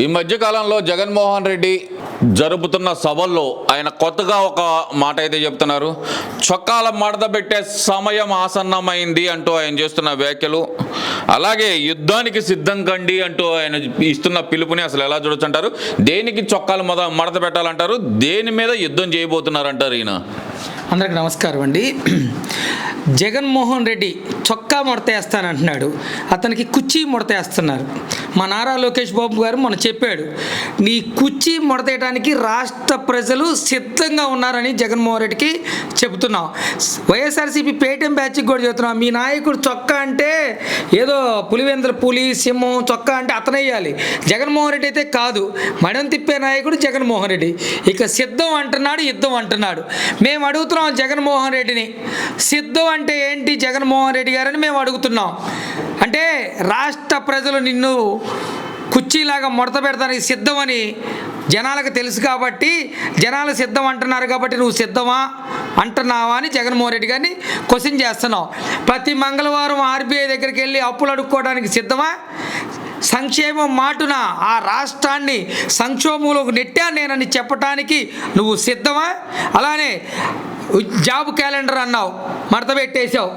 ఈ మధ్యకాలంలో జగన్మోహన్ రెడ్డి జరుపుతున్న సభల్లో ఆయన కొత్తగా ఒక మాట అయితే చెప్తున్నారు. చొక్కాల మడత పెట్టే సమయం ఆసన్నమైంది అంటూ ఆయన చేస్తున్న వ్యాఖ్యలు. అలాగే యుద్ధానికి సిద్ధం కండి అంటూ ఆయన ఇస్తున్న పిలుపుని అసలు ఎలా చూడొచ్చు అంటారు? దేనికి చొక్కాలు మద మడత పెట్టాలంటారు? దేని మీద యుద్ధం చేయబోతున్నారు అంటారు ఈయన? అందరికి నమస్కారం అండి. జగన్మోహన్ రెడ్డి చొక్కా ముడతేస్తానంటున్నాడు అతనికి కుర్చీ ముడతేస్తున్నారు మా నారా లోకేష్ బాబు గారు మొన్న చెప్పాడు. నీ కుర్చీ ముడతేయడానికి రాష్ట్ర ప్రజలు సిద్ధంగా ఉన్నారని జగన్మోహన్ రెడ్డికి చెబుతున్నాం. వైఎస్ఆర్సీపీ పేటీఎం బ్యాచ్కి కూడా చెబుతున్నాం. మీ నాయకుడు చొక్కా అంటే ఏదో పులివేంద్ర పులి సింహం చొక్కా అంటే అతనేయాలి జగన్మోహన్ రెడ్డి అయితే కాదు. మడం తిప్పే నాయకుడు జగన్మోహన్ రెడ్డి. ఇక సిద్ధం అంటున్నాడు యుద్ధం అంటున్నాడు. మేము అడుగుతున్నాం జగన్మోహన్ రెడ్డిని. సిద్ధం అంటే ఏంటి జగన్మోహన్ రెడ్డి గారని మేము అడుగుతున్నాం. అంటే రాష్ట్ర ప్రజలు నిన్ను కుర్చీలాగా ముడత పెడతానికి సిద్ధమని జనాలకు తెలుసు కాబట్టి జనాలు సిద్ధం అంటున్నారు కాబట్టి నువ్వు సిద్ధమా? అంటున్నావా అని జగన్మోహన్ రెడ్డి గారిని క్వశ్చన్ చేస్తున్నావు ప్రతి మంగళవారం ఆర్బీఐ దగ్గరికి వెళ్ళి అప్పులు అడుక్కోవడానికి సిద్ధమా? సంక్షేమం మాటున ఆ రాష్ట్రాన్ని సంక్షోభంలోకి నెట్టా నేనని చెప్పటానికి నువ్వు సిద్ధమా? అలానే జాబ్ క్యాలెండర్ అన్నావు మడత పెట్టేశావు.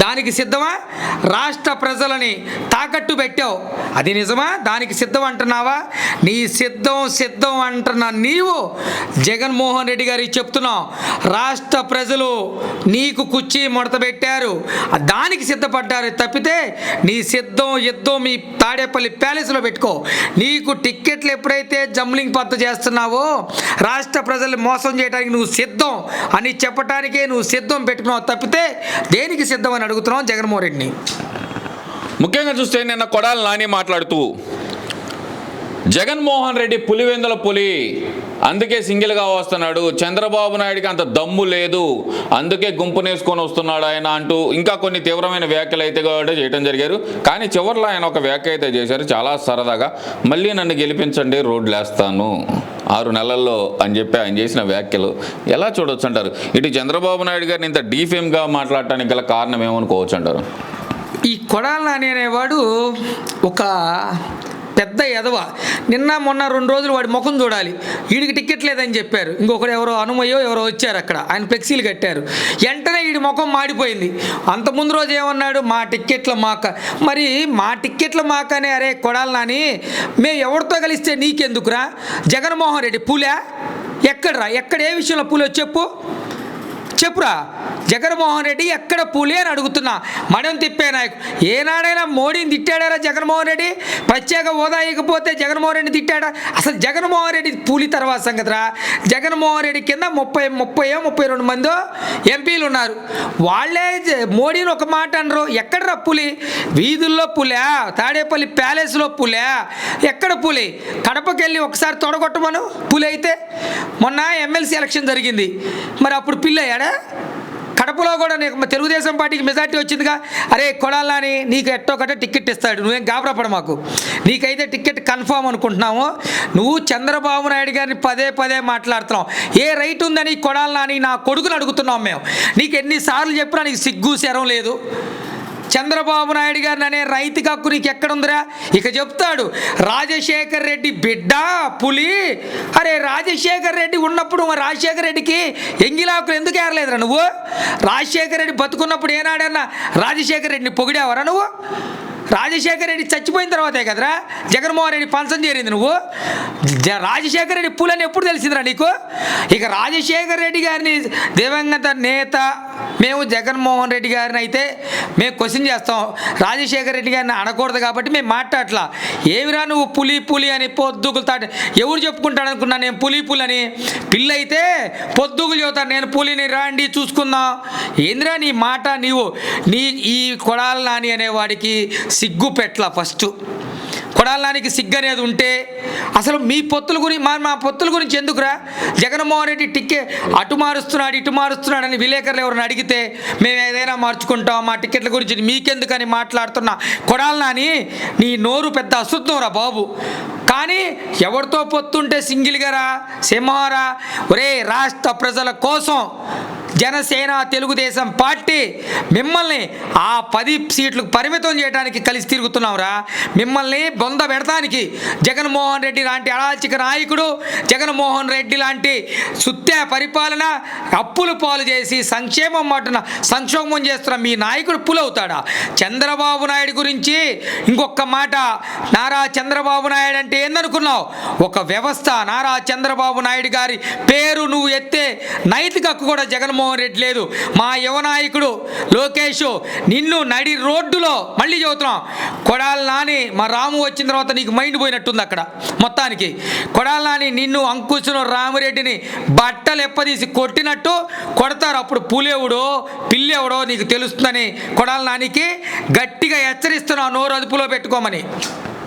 దానికి సిద్ధమా? రాష్ట్ర ప్రజలని తాకట్టు పెట్టావు. అది నిజమా? దానికి సిద్ధం అంటున్నావా? నీ సిద్ధం సిద్ధం అంటున్న నీవు జగన్మోహన్ రెడ్డి గారికి చెప్తున్నావు. రాష్ట్ర ప్రజలు నీకు కుర్చీ ముడత పెట్టారు. దానికి సిద్ధపడ్డారు. తప్పితే నీ సిద్ధం యుద్ధం మీ తాడేపల్లి ప్యాలెస్లో పెట్టుకో. నీకు టిక్కెట్లు ఎప్పుడైతే జంబ్లింగ్ పత్తు చేస్తున్నావో రాష్ట్ర ప్రజల్ని మోసం చేయడానికి నువ్వు సిద్ధం అని చెప్పటానికే నువ్వు సిద్ధం పెట్టుకున్నావు. తప్పితే దేనికి సిద్ధం అని అడుగుతున్నాం జగన్మోహన్ రెడ్డిని? ముఖ్యంగా చూస్తే నిన్న కొడాలి నాని మాట్లాడుతూ జగన్మోహన్ రెడ్డి పులివెందుల పులి అందుకే సింగిల్గా వస్తున్నాడు. చంద్రబాబు నాయుడికి అంత దమ్ము లేదు. అందుకే గుంపునేసుకొని వస్తున్నాడు ఆయన అంటూ ఇంకా కొన్ని తీవ్రమైన వ్యాఖ్యలు అయితే కూడా చేయడం జరిగారు. కానీ చివరిలో ఆయన ఒక వ్యాఖ్య అయితే చేశారు చాలా సరదాగా. మళ్ళీ నన్ను గెలిపించండి రోడ్లు వేస్తాను ఆరు నెలల్లో అని చెప్పి ఆయన చేసిన వ్యాఖ్యలు. ఎలా చూడొచ్చు అంటారు? ఇటు చంద్రబాబు నాయుడు గారిని ఇంత డీఫేమ్గా మాట్లాడటానికి గల కారణం ఏమనుకోవచ్చు అంటారు? ఈ కొడాల నాని అనేవాడు ఒక పెద్ద ఎదవ. నిన్న మొన్న రెండు రోజులు వాడి ముఖం చూడాలి. వీడికి టికెట్ లేదని చెప్పారు. ఇంకొకరు ఎవరో అనుమయ్యో ఎవరో వచ్చారు అక్కడ. ఆయన ఫ్లెక్సీలు కట్టారు. వెంటనే వీడి ముఖం మాడిపోయింది. అంత ముందు రోజు ఏమన్నాడు? మా టిక్కెట్ల మాక. మరి మా టిక్కెట్ల మాకనే అరే కొడాలి నాని మేము ఎవరితో కలిస్తే నీకెందుకురా? జగన్మోహన్ రెడ్డి పూలే? ఎక్కడరా? ఎక్కడ? ఏ విషయంలో పూలో? చెప్పు. చెప్పురా జగన్మోహన్ రెడ్డి ఎక్కడ పులి అని అడుగుతున్నా. మనం తిప్పే నాయకు. ఏనాడైనా మోడీని తిట్టాడారా జగన్మోహన్ రెడ్డి? ప్రత్యేక హోదా ఇకపోతే జగన్మోహన్ రెడ్డి తిట్టాడా? అసలు జగన్మోహన్ రెడ్డి పూలి తర్వాత సంగతిరా? జగన్మోహన్ రెడ్డి కింద ముప్పై ముప్పై ముప్పై రెండు మందో ఎంపీలు ఉన్నారు. వాళ్ళే మోడీని ఒక మాట అనరు. ఎక్కడరా పులి? వీధుల్లో పులా? తాడేపల్లి ప్యాలెస్లో పులా? ఎక్కడ పులి? కడపకెళ్ళి ఒకసారి తొడగొట్టమను పులి అయితే? మొన్న ఎమ్మెల్సీ ఎలక్షన్ జరిగింది. మరి అప్పుడు పిల్ల కడపలో కూడా నీకు తెలుగుదేశం పార్టీకి మెజార్టీ వచ్చిందిగా. అరే కొడాలని నీకు ఎట్టో ఒకటే టికెట్ ఇస్తాడు. నువ్వేం గాబరాపడ మాకు. నీకైతే టికెట్ కన్ఫామ్ అనుకుంటున్నాము. నువ్వు చంద్రబాబు నాయుడు గారిని పదే పదే మాట్లాడుతున్నావు. ఏ రైట్ ఉందని కొడాలని నా కొడుకుని అడుగుతున్నాం మేము. నీకు ఎన్నిసార్లు చెప్పినా నీకు సిగ్గు శరం లేదు. చంద్రబాబు నాయుడు గారిని అనే రైతు హక్కు నీకు ఎక్కడుందిరా? ఇక చెప్తాడు రాజశేఖర్ రెడ్డి బిడ్డ పులి. అరే రాజశేఖర్ రెడ్డి ఉన్నప్పుడు రాజశేఖర్ రెడ్డికి ఎంగిలాకులు ఎందుకు ఏరలేదురా నువ్వు? రాజశేఖర్ రెడ్డి బతుకున్నప్పుడు ఏనాడన్నా రాజశేఖర్ రెడ్డిని పొగిడావరా నువ్వు? రాజశేఖర్ రెడ్డి చచ్చిపోయిన తర్వాతే కదరా? జగన్మోహన్ రెడ్డి పంచం చేరింది నువ్వు. జ- రాజశేఖర్ రెడ్డి పూలని ఎప్పుడు తెలిసిందిరా నీకు? ఇక రాజశేఖర్ రెడ్డి గారిని దివంగత నేత మేము జగన్మోహన్ రెడ్డి గారిని అయితే మేము క్వశ్చన్ చేస్తాం. రాజశేఖర్ రెడ్డి గారిని అనకూడదు కాబట్టి మేము మాట్లాడట్లా. ఏమిరా నువ్వు పులి పులి అని పొద్దుగులు తాట ఎవరు చెప్పుకుంటాడు అనుకున్నా నేను పులి పులి అని పిల్ల అయితే పొద్దుగులు చెబుతాను నేను పులిని రాండి చూసుకుందాం. ఏందిరా నీ మాట నీవు? నీ ఈ కొడాలి నాని అనేవాడికి సిగ్గు పెట్ల ఫస్ట్. కొడాలానికి సిగ్గు అనేది ఉంటే అసలు మీ పొత్తుల గురించి మా మా పొత్తుల గురించి ఎందుకురా? జగన్మోహన్ రెడ్డి టిక్కే అటు మారుస్తున్నాడు ఇటు మారుస్తున్నాడు అని విలేకరులు ఎవరిని అడిగితే మేము ఏదైనా మార్చుకుంటాం మా టికెట్ల గురించి మీకెందుకని మాట్లాడుతున్నా కొడాలని నీ నోరు పెద్ద అశుద్ధం రా బాబు. కానీ ఎవరితో పొత్తుంటే సింగిల్గారా సింహారా ఒరే రాష్ట్ర ప్రజల కోసం జనసేన తెలుగుదేశం పార్టీ మిమ్మల్ని ఆ పది సీట్లకు పరిమితం చేయడానికి కలిసి తిరుగుతున్నాంరా మిమ్మల్ని బొంద పెడతానికి జగన్మోహన్ రెడ్డి లాంటి అరాచక నాయకుడు జగన్మోహన్ రెడ్డి లాంటి సుత్తే పరిపాలన అప్పులు పాలు చేసి సంక్షేమం మాటన సంక్షోభం చేస్తున్న మీ నాయకుడు పులవుతాడా? చంద్రబాబు నాయుడు గురించి ఇంకొక మాట. నారా చంద్రబాబు నాయుడు అంటే ఏందనుకున్నావు? ఒక వ్యవస్థ. నారా చంద్రబాబు నాయుడు గారి పేరు నువ్వు ఎత్తే నైతిక హక్కు కూడా జగన్మోహన్ రెడ్డి లేదు. మా యువ నాయకుడు లోకేష్ నిన్ను నడి రోడ్డులో మళ్ళీ చదువుతున్నాం. కొడాలి నాని మా రాము వచ్చిన తర్వాత నీకు మైండ్ పోయినట్టుంది అక్కడ మొత్తానికి. కొడాలి నాని నిన్ను అంకుశను రామిరెడ్డిని బట్టలు ఎప్పదీసి కొట్టినట్టు కొడతారు. అప్పుడు పులేవుడో పిల్లేవుడో నీకు తెలుస్తుందని కొడాలి నానికి గట్టిగా హెచ్చరిస్తున్నావు. నోరు అదుపులో పెట్టుకోమని.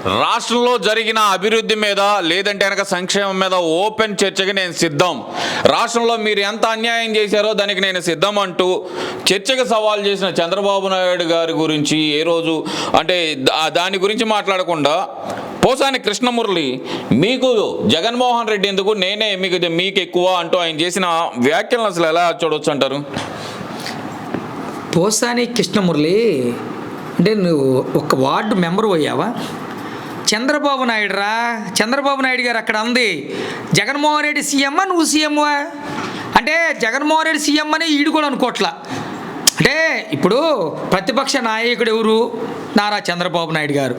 రాష్ట్రంలో జరిగిన అభివృద్ధి మీద లేదంటే కనుక సంక్షేమం మీద ఓపెన్ చర్చకి నేను సిద్ధం. రాష్ట్రంలో మీరు ఎంత అన్యాయం చేశారో దానికి నేను సిద్ధం అంటూ చర్చకు సవాల్ చేసిన చంద్రబాబు నాయుడు గారి గురించి ఏ రోజు అంటే దాని గురించి మాట్లాడకుండా పోసాని కృష్ణమురళి మీకు జగన్మోహన్ రెడ్డి ఎందుకు నేనే మీకు మీకు ఎక్కువ అంటూ ఆయన చేసిన వ్యాఖ్యలను అసలు ఎలా చూడవచ్చు అంటారు? పోసాని కృష్ణమురళి అంటే నువ్వు ఒక వార్డు మెంబర్ అయ్యావా? చంద్రబాబు నాయుడు రా. చంద్రబాబు నాయుడు గారు అక్కడ అంది జగన్మోహన్ రెడ్డి సీఎమ్మా నువ్వు సీఎంవా అంటే జగన్మోహన్ రెడ్డి సీఎం అని ఈడు కూడా అనుకోవట్లా అంటే ఇప్పుడు ప్రతిపక్ష నాయకుడు ఎవరు? నారా చంద్రబాబు నాయుడు గారు.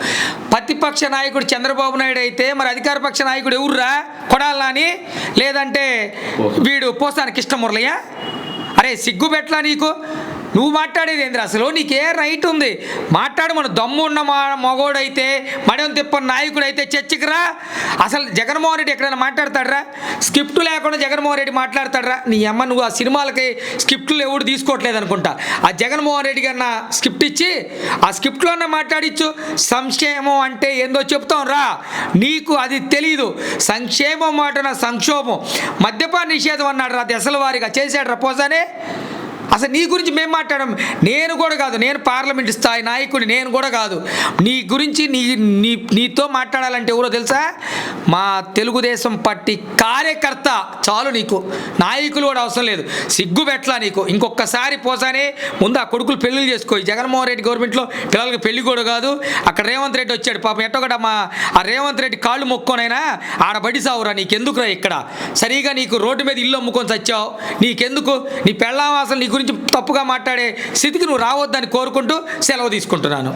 ప్రతిపక్ష నాయకుడు చంద్రబాబు నాయుడు అయితే మరి అధికార పక్ష నాయకుడు ఎవర్రా? కొడాలని లేదంటే వీడు పోసానికి ఇష్టం మురళయ్య అరే సిగ్గు పెట్టలా నీకు? నువ్వు మాట్లాడేది ఏంద్ర అసలు? నీకే రైట్ ఉంది. మాట్లాడు మన దమ్మున్న మా మగోడైతే మడం తిప్పని నాయకుడు అయితే చర్చకి రా అసలు జగన్మోహన్ రెడ్డి ఎక్కడైనా మాట్లాడతాడరా? స్క్రిప్ట్ లేకుండా జగన్మోహన్ రెడ్డి మాట్లాడతాడరా? నీ అమ్మ నువ్వు ఆ సినిమాలకి స్క్రిప్ట్లు ఎవడు తీసుకోవట్లేదు అనుకుంటా. ఆ జగన్మోహన్ రెడ్డి గారిన స్క్రిప్ట్ ఇచ్చి ఆ స్క్రిప్ట్లోనే మాట్లాడిచ్చు. సంక్షేమం అంటే ఏందో చెప్తాం రా. నీకు అది తెలీదు. సంక్షేమం మాట సంక్షోభం. మద్యపాన నిషేధం అన్నాడు రా దశల వారిగా చేశాడు రా పోసానే? అసలు నీ గురించి మేము మాట్లాడడం? నేను కూడా కాదు. నేను పార్లమెంట్ స్థాయి నాయకుడిని. నేను కూడా కాదు. నీ గురించి నీ నీ నీతో మాట్లాడాలంటే ఎవరో తెలుసా? మా తెలుగుదేశం పార్టీ కార్యకర్త చాలు నీకు. నాయకులు కూడా అవసరం లేదు. సిగ్గు పెట్టలా నీకు. ఇంకొకసారి పోసానే ముందు ఆ కొడుకులు పెళ్ళిళ్ళు చేసుకో. జగన్మోహన్ రెడ్డి గవర్నమెంట్లో పిల్లలకి పెళ్ళి కూడా కాదు. అక్కడ రేవంత్ రెడ్డి వచ్చాడు. పాపం ఎట్టొకట మా ఆ రేవంత్ రెడ్డి కాళ్ళు మొక్కోనైనా ఆడబడి సావురా నీకెందుకురా ఇక్కడ? సరిగా నీకు రోడ్డు మీద ఇల్లు అమ్ముకొని చచ్చావు. నీకెందుకు? నీ పెళ్ళాం అసలు నీ గురించి తప్పుగా మాట్లాడే స్థితికి నువ్వు రావద్దని కోరుకుంటూ సెలవు తీసుకుంటున్నాను.